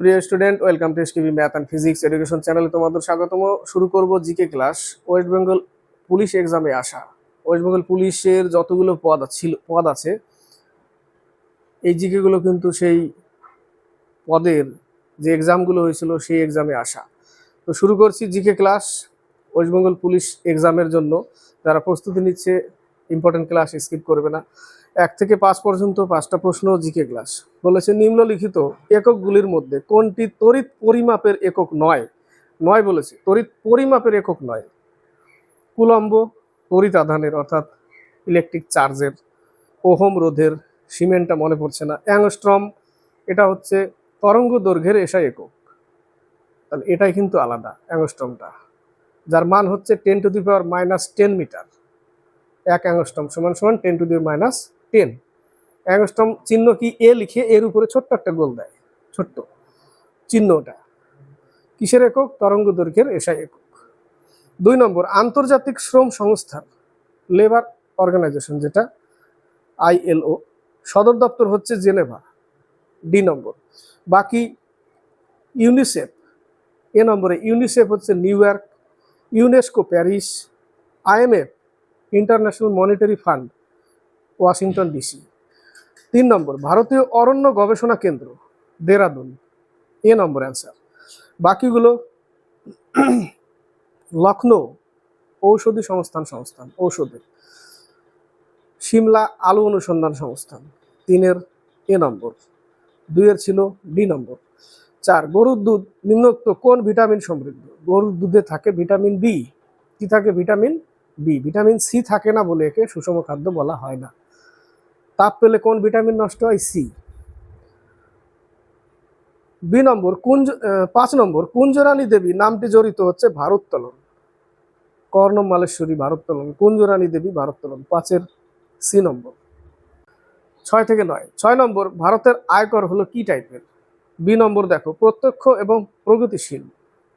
প্রিয় student, welcome to SKB math and physics education চ্যানেলে তোমাদের স্বাগতম। শুরু করব GK class, West Bengal police এক্সামে আসা। ওয়েস্ট বেঙ্গল পুলিশের যতগুলো পদ ছিল পদ আছে, এই জিকে গুলো কিন্তু সেই পদের যে এক্সামগুলো হয়েছিল সেই এক্সামে আসা। তো শুরু করছি GK class, West Bengal police এক্সামের জন্য। যারা প্রস্তুতি নিচ্ছে ইম্পর্টেন্ট ক্লাস স্কিপ করবে না। এক থেকে পাঁচ পর্যন্ত পাঁচটা প্রশ্ন জিকে ক্লাস। বলেছে, নিম্নলিখিত এককগুলির মধ্যে কোনটি তড়িৎ পরিমাপের একক নয়? নয় বলেছে, তড়িৎ পরিমাপের একক নয়। কুলম্ব তড়িৎ আধানের, অর্থাৎ ইলেকট্রিক চার্জের ওহম রোধের, সিমেন্টটা মনে পড়ছে না। অ্যাংস্ট্রম, এটা হচ্ছে তরঙ্গ দৈর্ঘ্যের এসা একক। তাহলে এটাই কিন্তু আলাদা অ্যাংস্ট্রমটা। যার মান হচ্ছে ten to the power minus ten metre এক অ্যাংস্ট্রম সমান সমান ten to the minus ten. Angstrom চিহ্ন কি এ লিখে এর উপরে ছোট্ট একটা গোল দেয়? ছোট্ট। চিহ্নটা কিসের একক? তরঙ্গ দৈর্ঘ্যের এসা একক। দুই নম্বর, আন্তর্জাতিক শ্রম সংস্থা লেবার অর্গানাইজেশন যেটা, আইএলও, সদর দপ্তর হচ্ছে জেনেভা। ডি নম্বর। বাকি ইউনিসেফ, এ নম্বরে ইউনিসেফ হচ্ছে New York, UNESCO, Paris, IMF, International Monetary Fund. Washington DC. তিন নম্বর, ভারতীয় অরণ্য গবেষণা কেন্দ্র, দেরাদুন। এ নম্বর অ্যান্সার। বাকিগুলো লখনৌ ঔষধি সংস্থান সংস্থান, ঔষধের। সিমলা আলু অনুসন্ধান সংস্থান, তিনের এ নম্বর। দুইয়ের ছিল ডি নম্বর। চার, গরুর দুধ নিম্নোক্ত কোন ভিটামিন সমৃদ্ধ? গরুর দুধে থাকে ভিটামিন বি। কি থাকে? Vitamin B. ভিটামিন সি থাকে না বলে একে সুষম খাদ্য বলা হয় না। তাপ পেলে কোন ভিটামিন নষ্ট হয়? সি। বি নম্বর, কুঞ্জ পাঁচ নম্বর, কুঞ্জরানী দেবী নামটি জড়িত হচ্ছে ভারোত্তোলন। কর্ণ মালেশ্বরী ভারোত্তোলন, কুঞ্জরানী দেবী ভারোত্তোলন, পাঁচের সি নম্বর। ছয় থেকে নয়। ছয় নম্বর, ভারতের আয়কর হলো কি টাইপের? বি নম্বর, দেখো, প্রত্যক্ষ এবং প্রগতিশীল।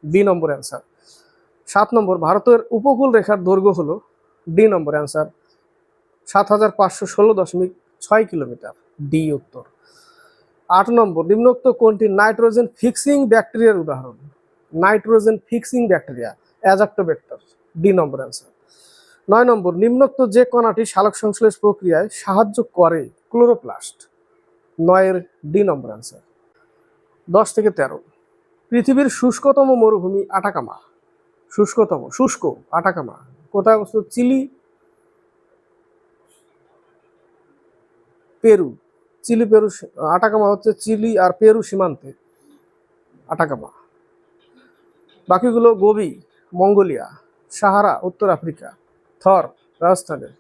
B number answer. সাত নম্বর, ভারতের উপকূল রেখার দৈর্ঘ্য হলো ডি নম্বর অ্যান্সার। সাত হাজার পাঁচশো ষোলো দশমিক ছয় কিলোমিটার, ডি উত্তর। আট নম্বর, নিম্নোক্ত কোনটি? নাইট্রোজেন ফিক্সিং ব্যাকটেরিয়ার উদাহরণ। Nitrogen fixing bacteria Azotobacter D number answer নয় নম্বর, নিম্নোক্ত যে কণাটি সালোক সংশ্লেষ প্রক্রিয়ায় সাহায্য করে ক্লোরোপ্লাস্ট? নয়ের ডি নম্বর অ্যান্সার দশ থেকে তেরো। পৃথিবীর শুষ্কতম মরুভূমি আটাকামা। শুষ্কতম, শুষ্ক আটাকামা। কোথায় অবস্থিত? Chile Peru. Chile Peru Atacama হচ্ছে চিলি আর পেরু সীমান্তে। আটাকামা। বাকিগুলো গোবি, মঙ্গোলিয়া, সাহারা, উত্তর আফ্রিকা, থর রাজস্থানের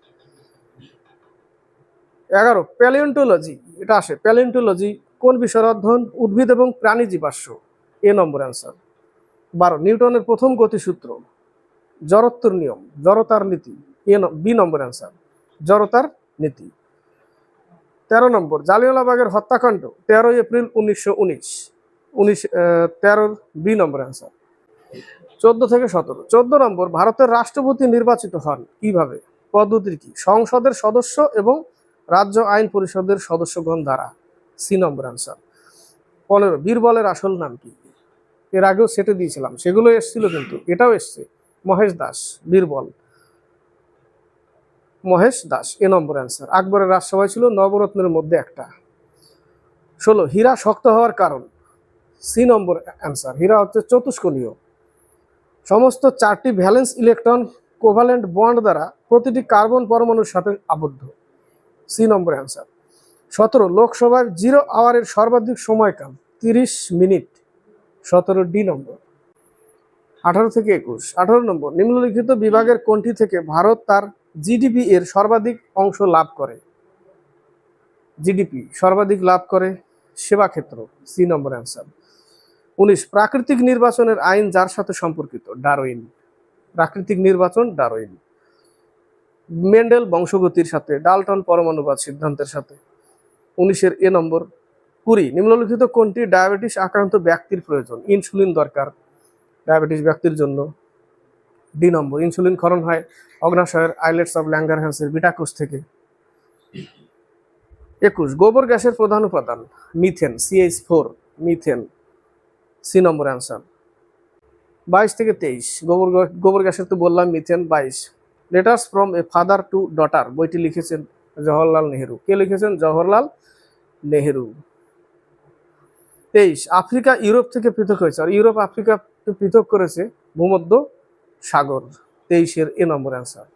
এগারো প্যালিওন্টোলজি এটা আসে। প্যালিওন্টোলজি কোন বিষয়ের অধ্যয়ন? উদ্ভিদ এবং প্রাণী জীবাশ্ম। এ নম্বর অ্যান্সার বারো, নিউটনের প্রথম গতিসূত্র। জড়ত্বর নিয়ম। জড়তার নীতি। এ বি নম্বর অ্যান্সার জড়তার নীতি। তেরো নম্বর জালিয়ালাবাগের হত্যাকাণ্ড, তেরোই এপ্রিল উনিশশো উনিশ। উনিশ তেরোর বি নম্বর অ্যান্সার চোদ্দ থেকে সতেরো। চোদ্দ নম্বর, ভারতের রাষ্ট্রপতি নির্বাচিত হন কীভাবে? পদ্ধতির কি? সংসদের সদস্য এবং রাজ্য আইন পরিষদের সদস্যগণ দ্বারা। সি নম্বর অ্যান্সার পনেরো, বীরবলের আসল নাম কি? এর আগেও সেটে দিয়েছিলাম, সেগুলো এসছিল কিন্তু, এটাও এসছে। Mahesh Das, Birbal. Mahesh Das, A number answer আকবরের রাজসভায় ছিল নবরত্নের মধ্যে একটা। ষোলো, হীরা শক্ত হওয়ার কারণ। সি নম্বর অ্যান্সার হীরা হচ্ছে চতুষ্কোণীয়। সমস্ত চারটি ভ্যালেন্স ইলেকট্রন কোভালেন্ট বন্ড দ্বারা প্রতিটি কার্বন পরমাণুর সাথে আবদ্ধ। সি নম্বর অ্যান্সার সতেরো, লোকসভার জিরো আওয়ারের সর্বাধিক সময়কাল, তিরিশ মিনিট। সতেরো, ডি নম্বর। আঠারো থেকে একুশ। আঠারো নম্বর, নিম্নলিখিত বিভাগের কোনটি থেকে ভারত তার জিডিপি এর সর্বাধিক অংশ লাভ করে। জিডিপি সর্বাধিক লাভ করে সেবা ক্ষেত্র, সি নম্বর অ্যান্সার। উনিশ, প্রাকৃতিক নির্বাচনের আইন যার সাথে সম্পর্কিত, ডারউইন। প্রাকৃতিক নির্বাচন, ডারউইন। মেন্ডেল বংশগতির সাথে, ডালটন পরমাণুবাদ সিদ্ধান্তের সাথে। উনিশের এ নম্বর, কুড়ি, নিম্নলিখিত কোনটি ডায়াবেটিস আক্রান্ত ব্যক্তির প্রয়োজন? ইনসুলিন দরকার ডায়াবেটিস ব্যক্তির জন্য। ডি নম্বর, ইনসুলিন ক্ষরণ হয় অগ্নাশয়ের আইলেটস অফ ল্যাঙ্গারহ্যান্সের বিটাকোষ থেকে। একুশ, গোবর গ্যাসের প্রধান উপাদান, methane CH four methane C number answer. বাইশ থেকে তেইশ, গোবর গোবর গ্যাসের তো বললাম মিথেন, বাইশ। Letters from a father to daughter বইটি লিখেছেন জওহরলাল নেহেরু। কে লিখেছেন? জওহরলাল নেহেরু। তেইশ, আফ্রিকা, ইউরোপ থেকে পৃথক হয়েছে, আর ইউরোপ, আফ্রিকা পৃথক করেছে ভূমধ্য সাগর, তেইশের এ নম্বর অ্যান্সার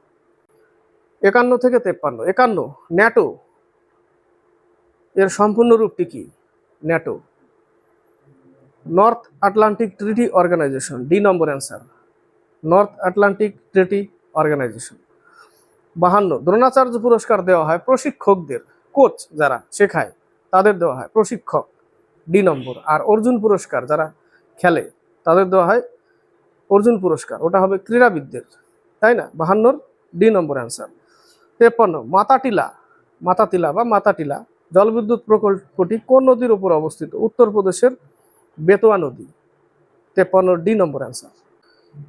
একান্ন থেকে তেপ্পান্ন। একান্ন, ন্যাটো। এর সম্পূর্ণ রূপটি কি? NATO. North Atlantic Treaty Organization D number answer North Atlantic Treaty Organization বাহান্ন, দ্রোণাচার্য পুরস্কার দেওয়া হয় প্রশিক্ষকদের, কোচ যারা শেখায়, তাদের দেওয়া হয় প্রশিক্ষক ডি নম্বর। আর অর্জুন পুরস্কার যারা খেলে, তাদের দেওয়া হয় অর্জুন পুরস্কার, ওটা হবে ক্রীড়াবিদদের, তাই না? বাহান্নর ডি নম্বর অ্যান্সার তেপ্পান্ন, মাতাটিলা, মাতাতিলা বা মাতাটিলা, জলবিদ্যুৎ প্রকল্পটি কোন নদীর উপর অবস্থিত? উত্তরপ্রদেশের বেতোয়া নদী। তেপ্পান্ন, ডি নম্বর অ্যান্সার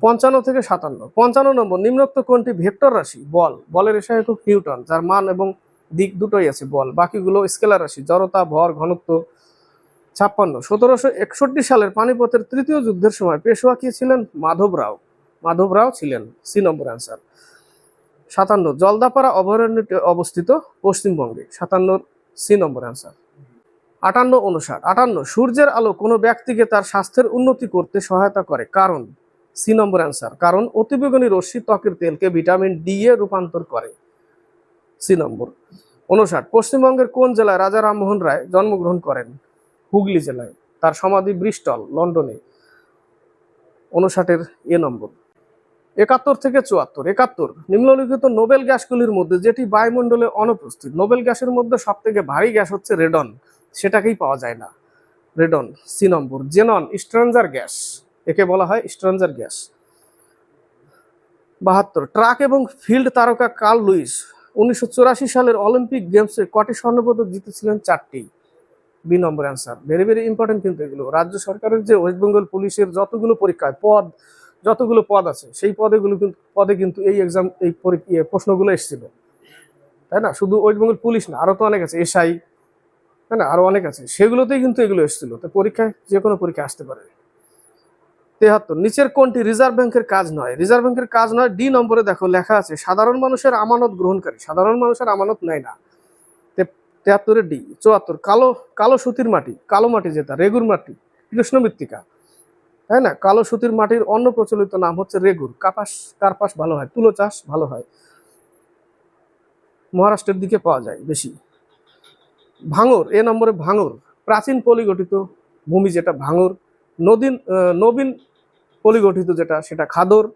পঞ্চান্ন থেকে সাতান্ন। পঞ্চান্ন নম্বর, নিম্নোক্ত কোনটি? ভেক্টর রাশি, বল। বলের এসে একক নিউটন যার মান এবং দিক দুটোই আছে বল। বাকিগুলো স্কেলার রাশি, জড়তা, ভর, ঘনত্ব ছাপ্পান্ন। সতেরোশো একষট্টি সালের পানিপথের তৃতীয় যুদ্ধের সময় পেশোয়া কি ছিলেন? মাধব রাও। মাধব রাও ছিলেন, সি নম্বর অ্যান্সার সাতান্ন, জলদাপাড়া অভয়ারণ্যটি অবস্থিত পশ্চিমবঙ্গে। সাতান্নর সি নম্বর অ্যান্সার আটান্ন অনুসার আটান্ন, সূর্যের আলো কোনো ব্যক্তিকে তার স্বাস্থ্যের উন্নতি করতে সহায়তা করে। কারণ? সি নম্বর অ্যান্সার কারণ অতিবেগুনি রশ্মি ত্বকের তেলকে ভিটামিন ডি এ রূপান্তর করে। C number. অনুসার পশ্চিমবঙ্গের কোন জেলায় রাজা রামমোহন রায় জন্মগ্রহণ করেন? হুগলি জেলায়। তার সমাধি ব্রিস্টল, লন্ডনে। উনষাটের এ নম্বর। একাত্তর থেকে চুয়াত্তর। একাত্তর, নিম্নলিখিত নোবেল গ্যাসগুলির মধ্যে যেটি বায়ুমণ্ডলে অনুপস্থিত। নোবেল গ্যাসের মধ্যে সব থেকে ভারী গ্যাস হচ্ছে রেডন। সেটাকেই পাওয়া যায় না। Radon, C number. Xenon, stranger gas. একে বলা হয় স্ট্রেঞ্জার গ্যাস। বাহাত্তর, ট্রাক এবং ফিল্ড তারকা কার্ল লুইস উনিশশো চুরাশি সালের অলিম্পিক গেমসে কটি স্বর্ণপদক জিতেছিলেন চারটি। B number answer very very important কিন্তু এগুলো। রাজ্য সরকারের যে ওয়েস্ট বেঙ্গল পুলিশের যতগুলো পরীক্ষায় পদ, যতগুলো পদ আছে, সেই পদেগুলো কিন্তু পদে কিন্তু এই এক্সাম এই ইয়ে প্রশ্নগুলো এসেছিল। তাই না? শুধু ওয়েস্ট বেঙ্গল পুলিশ না আরও তো অনেক আছে, এসআই, তাই না? আরও অনেক আছে। সেগুলোতেই কিন্তু এগুলো এসেছিল। তো পরীক্ষায় যে কোনো পরীক্ষা আসতে পারে। তেহাত্তর, নিচের কোনটি রিজার্ভ ব্যাংকের কাজ নয়? রিজার্ভ ব্যাংকের কাজ নয়, ডি নম্বরে দেখো লেখা আছে, সাধারণ মানুষের আমানত গ্রহণকারী। সাধারণ মানুষের আমানত নেয় না। তে- তেহাত্তরে ডি, চুয়াত্তর, কালো কালো সুতির মাটি, কালো মাটি যেটা, রেগুর মাটি কৃষ্ণ মৃত্তিকা তাই না? কালো সুতির মাটির অন্য প্রচলিত নাম হচ্ছে রেগুর, কাপাস, কার্পাস ভালো হয়, তুলো চাষ ভালো হয়। মহারাষ্ট্রের দিকে পাওয়া যায় বেশি। ভাঙর, এ নম্বরে ভাঙর, প্রাচীন পলিগঠিত ভূমি যেটা ভাঙর, নদীন নবীন পলিগঠিত যেটা, সেটা খাদর।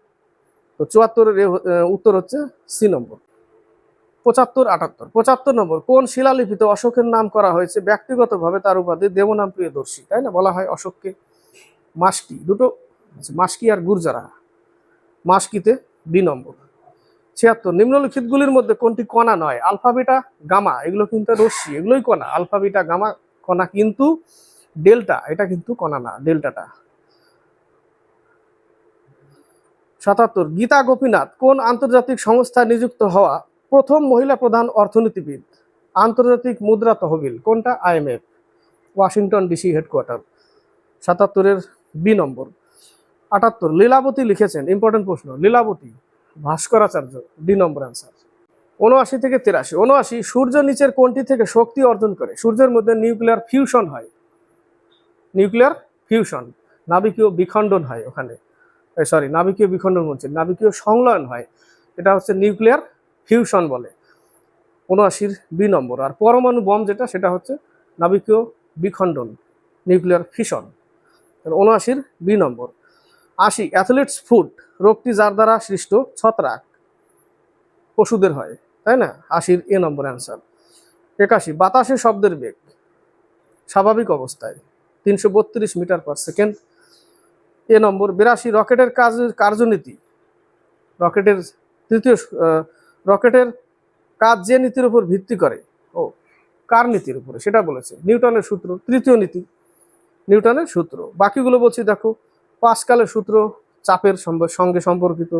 তো চুয়াত্তরের উত্তর হচ্ছে সি নম্বর। পঁচাত্তর আটাত্তর। পঁচাত্তর নম্বর কোন শিলালিপিতে অশোকের নাম করা হয়েছে? ব্যক্তিগতভাবে তার উপাধি দেবনাম প্রিয়দর্শী তাই না? বলা হয় অশোককে। মাস্কি দুটো আছে, মাস্কি আর গুর্জারা। মাস্কিতে বি নম্বর। ছিয়াত্তর নিম্নলিখিতগুলির মধ্যে কোনটি কণা নয়? আলফাবিটা গামা এগুলো কিন্তু রশ্মি এগুলোই কণা। আলফাবিটা গামা কণা কিন্তু ডেল্টা এটা কিন্তু কণা না ডেল্টাটা। সাতাত্তর গীতা গোপীনাথ কোন আন্তর্জাতিক সংস্থায় নিযুক্ত হওয়া প্রথম মহিলা প্রধান অর্থনীতিবিদ, আন্তর্জাতিক মুদ্রা তহবিল, কোনটা? আইএমএফ ওয়াশিংটন ডিসি হেডকোয়ার্টার, সাতাত্তরের বি নম্বর। আটাত্তর, লীলাবতী লিখেছেন ইম্পর্টেন্ট প্রশ্ন, Lilavati Bhaskaracharya D number answer উনআশি থেকে তিরাশি উনআশি সূর্য নিচের কোনটি থেকে শক্তি অর্জন করে, সূর্যের মধ্যে নিউক্লিয়ার ফিউশন হয়। নিউক্লিয়ার ফিউশন, নাবিকীয় বিখণ্ডন হয় ওখানে। সরি নাবিকীয় বিখণ্ডন বলছে, নাবিকীয় সংলয়ন হয়। এটা হচ্ছে নিউক্লিয়ার ফিউশন বলে। উনআশির বি নম্বর। আর পরমাণু বম যেটা, সেটা হচ্ছে নাবিকীয় বিখণ্ডন, নিউক্লিয়ার ফিশন উনআশির বি নম্বর। আশি, অ্যাথলিটস ফুড রোগটি যার দ্বারা সৃষ্ট? ছত্রাক। পশুদের হয়, তাই না? আশির এ নম্বর অ্যান্সার। একাশি বাতাসে শব্দের বেগ। স্বাভাবিক অবস্থায়, তিনশো বত্রিশ মিটার পার সেকেন্ড। এ নম্বর, বিরাশি, রকেটের কাজ কার্যনীতি। রকেটের তৃতীয় রকেটের কাজ যে নীতির উপর ভিত্তি করে, ও কার নীতির উপরে? সেটা বলেছে। নিউটনের সূত্র, তৃতীয় নীতি, নিউটনের সূত্র। বাকিগুলো বলছি, দেখো, পাসকালের সূত্র, চাপের সঙ্গে সম্পর্কিত,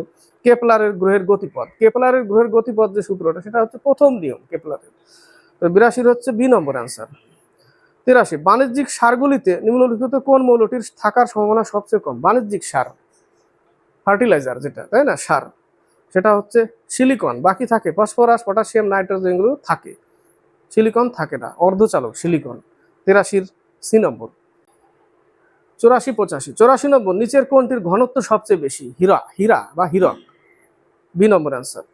কেপলারের গ্রহের গতিপথ। কেপলারের গ্রহের গতিপথ যে সূত্রটা, সেটা হচ্ছে প্রথম নিয়ম কেপলারের। তো বিরাশির হচ্ছে বি নম্বর অ্যান্সার। তিরাশি, বাণিজ্যিক সারগুলিতে নিম্নলিখিত কোন মৌলটির থাকার সম্ভাবনা সবচেয়ে কম? বাণিজ্যিক সার, ফার্টিলাইজার যেটা, তাই না? সার। সেটা হচ্ছে সিলিকন বাকি থাকে ফসফরাস পটাশিয়াম নাইট্রোজেন এগুলো থাকে। সিলিকন থাকে না, অর্ধচালক সিলিকন তেরাশির সি নম্বর। চৌরাশি, পঁচাশি। চৌরাশি নম্বর, নিচের কোনটির ঘনত্ব সবচেয়ে বেশি? হীরা হীরা বা হীরক? বি নম্বর অ্যান্সার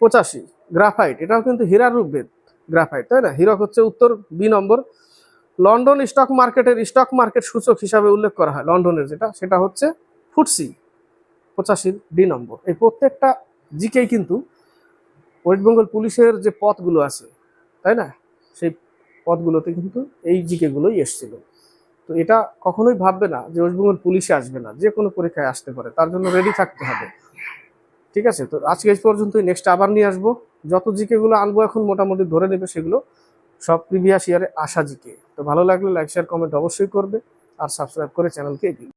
পঁচাশি গ্রাফাইট এটাও কিন্তু হীরার রূপভেদ গ্রাফাইট তাই না? হীরক হচ্ছে উত্তর বি নম্বর। লন্ডন স্টক মার্কেটের স্টক মার্কেট সূচক হিসাবে উল্লেখ করা হয়, লন্ডনের যেটা, সেটা হচ্ছে ফুটসি। পঁচাশির ডি নম্বর। এই প্রত্যেকটা জিকেই কিন্তু ওয়েস্ট বেঙ্গল পুলিশের যে পথগুলো আছে, তাই না? সেই পথগুলোতে কিন্তু এই জিকেগুলোই এসছিল। তো এটা কখনোই ভাববে না যে ওয়েস্ট বেঙ্গল পুলিশে আসবে না, যে কোনো পরীক্ষায় আসতে পারে, তার জন্য রেডি থাকতে হবে। ঠিক আছে? তো আজকে এই পর্যন্তই নেক্সট আবার নিয়ে আসব। যত জিকেগুলো আনব এখন মোটামুটি ধরে নেবে সেগুলো, সব প্রিভিয়াস ইয়ারে আসা জিকে। তো ভালো লাগলে লাইক শেয়ার কমেন্ট অবশ্যই করবে, আর সাবস্ক্রাইব করে চ্যানেলকে এগিয়ে